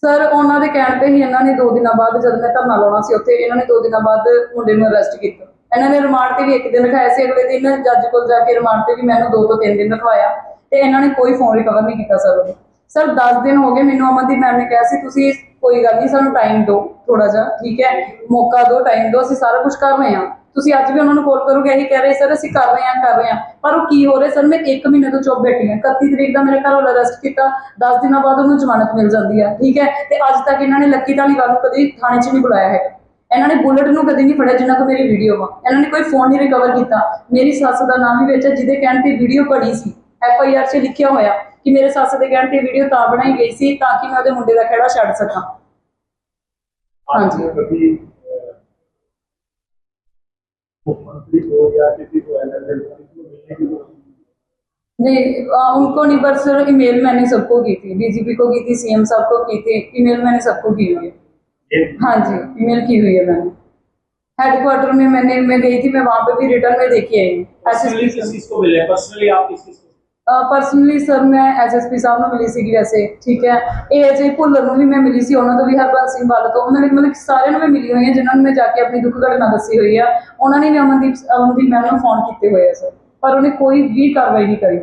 ਸਰ ਉਹਨਾਂ ਦੇ ਕਹਿਣ ਤੇ ਹੀ ਇਹਨਾਂ ਨੇ 2 ਦਿਨਾਂ ਬਾਅਦ ਜਦ ਮੈਂ ਧਰਨਾ ਲਾਉਣਾ ਸੀ ਉੱਥੇ, ਇਹਨਾਂ ਨੇ 2 ਦਿਨਾਂ ਬਾਅਦ ਮੁੰਡੇ ਨੂੰ ਅਰੈਸਟ ਕੀਤਾ। ਇਹਨਾਂ ਨੇ ਰਿਮਾਂਡ ਤੇ ਵੀ ਇੱਕ ਦਿਨ ਰਖਾਇਆ ਸੀ, ਅਗਲੇ ਦਿਨ ਜੱਜ ਕੋਲ ਜਾ ਕੇ ਰਿਮਾਂਡ ਤੇ ਵੀ ਮੈਨੂੰ 2 ਤੋਂ 3 ਦਿਨ ਰਖਵਾਇਆ ਤੇ ਇਹਨਾਂ ਨੇ ਕੋਈ ਫੋਨ ਰਿਕਵਰ ਨਹੀਂ ਕੀਤਾ ਸਰ ਸਰ 10 ਦਿਨ ਹੋ ਗਏ ਮੈਨੂੰ ਅਮਨਦੀਪ ਮੈਮ ਨੇ ਕਿਹਾ ਸੀ, ਤੁਸੀਂ ਕੋਈ ਗੱਲ ਨਹੀਂ, ਸਾਨੂੰ ਟਾਈਮ ਦਿਓ ਥੋੜਾ ਜਿਹਾ, ਠੀਕ ਹੈ? ਮੌਕਾ ਦਿਓ ਟਾਈਮ ਦਿਓ, ਅਸੀਂ ਸਾਰਾ ਕੁਝ ਕਰ ਰਹੇ ਹਾਂ। ਤੁਸੀਂ ਅੱਜ ਵੀ ਉਹਨਾਂ ਨੂੰ ਕਾਲ ਕਰੋਗੇ, ਇਹੀ ਕਹਿ ਰਹੇ ਸਰ ਅਸੀਂ ਕਰ ਰਹੇ ਹਾਂ, ਕਰ ਰਹੇ ਹਾਂ। ਪਰ ਉਹ ਕੀ ਹੋ ਰਿਹਾ ਸਰ ਮੈਂ 1 ਮਹੀਨੇ ਤੋਂ ਚੁੱਪ ਬੈਠੀ ਹਾਂ। 31 ਤਰੀਕ ਦਾ ਮੇਰੇ ਘਰ ਵਾਲਾ ਅਰੈਸਟ ਕੀਤਾ 10 ਦਿਨਾਂ ਬਾਅਦ ਉਹਨੂੰ ਜ਼ਮਾਨਤ ਮਿਲ ਜਾਂਦੀ ਆ ਠੀਕ ਹੈ? ਤੇ ਅੱਜ ਤੱਕ ਇਹਨਾਂ ਨੇ ਲੱਕੀ ਧਾਲੀਵਾਲ ਨੂੰ ਕਦੀ ਥਾਣੇ 'ਚ ਨਹੀਂ ਬੁਲਾਇਆ ਹੈਗਾ। ਇਹਨਾਂ ਨੇ ਬੁਲਟ ਨੂੰ ਕਦੀ ਨਹੀਂ ਫੜਿਆ, ਜਿੰਨਾ ਕੋ ਮੇਰੀ ਵੀਡੀਓ ਵਾ। ਇਹਨਾਂ ਨੇ ਕੋਈ ਫੋਨ ਨਹੀਂ ਰਿਕਵਰ ਕੀਤਾ। ਮੇਰੀ ਸੱਸ ਦਾ ਨਾਮ ਵੀ ਵਿੱਚ ਜਿਹਦੇ ਕਹਿਣ ਤੇ ਵੀਡੀਓ ਬਣੀ ਸੀ। ਐਫ ਆਈ ਆਰ 'ਚ ਲਿਖਿਆ ਹੋਇਆ। ਕਿ ਮੇਰੇ ਸੱਸ ਦੇ ਕਹਿਣ ਤੇ ਵੀਡੀਓ ਤਾਂ ਬਣਾਈ ਗਈ ਸੀ ਤਾਂ ਕਿ ਮੈਂ ਉਹਦੇ ਮੁੰਡੇ ਦਾ ਖਹਿੜਾ ਛੱਡ ਸਕਾਂ आपने कभी अ, मुख्यमंत्री को या किसी को एमएलए को मिलने की कोशिश की? नहीं आ, उनको नहीं पर सर ईमेल मैंने सबको की थी डीजीपी को की थी सीएम साहब को की थी ईमेल मैंने सबको की हुई है ये हाँ जी ईमेल की हुई है मैंने हेडक्वार्टर में मैंने मैं गई थी मैं वहाँ पे भी रिटर्न में देखी आई पर्सनली ਪਰਸਨਲੀ ਸਰ ਮੈਂ ਐਸਐਸਪੀ ਸਾਹਿਬ ਨੂੰ ਮਿਲੀ ਸੀਗੀ ਵੈਸੇ, ਠੀਕ ਹੈ। ਇਹ ਅਜੇ ਭੁੱਲਰ ਨੂੰ ਵੀ ਮੈਂ ਮਿਲੀ ਸੀ, ਉਹਨਾਂ ਤੋਂ ਵੀ ਹਰਬੰਸ ਸਿੰਘ ਵਾਲਾ ਤੋਂ। ਉਹਨਾਂ ਨੇ ਮਤਲਬ ਸਾਰਿਆਂ ਨੂੰ ਮੈਂ ਮਿਲੀ ਹੋਈ ਹਾਂ, ਜਿਨ੍ਹਾਂ ਨੂੰ ਮੈਂ ਜਾ ਕੇ ਆਪਣੀ ਦੁੱਖ ਘਟਨਾ ਦੱਸੀ ਹੋਈ ਆ। ਉਹਨਾਂ ਨੇ ਵੀ ਅਮਨਦੀਪ ਅਮਨਦੀਪ ਮੈਮ ਨੂੰ ਫੋਨ ਕੀਤੇ ਹੋਏ ਆ ਸਰ ਪਰ ਉਹਨੇ ਕੋਈ ਵੀ ਕਾਰਵਾਈ ਨਹੀਂ ਕਰੀ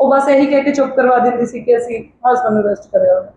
ਉਹ ਬਸ ਇਹੀ ਕਹਿ ਕੇ ਚੁੱਪ ਕਰਵਾ ਦਿੰਦੀ ਸੀ ਕਿ ਅਸੀਂ ਹਸਬੰਦ ਨੂੰ ਅਰੈਸਟ ਕਰਿਆ। ਹੋਇਆ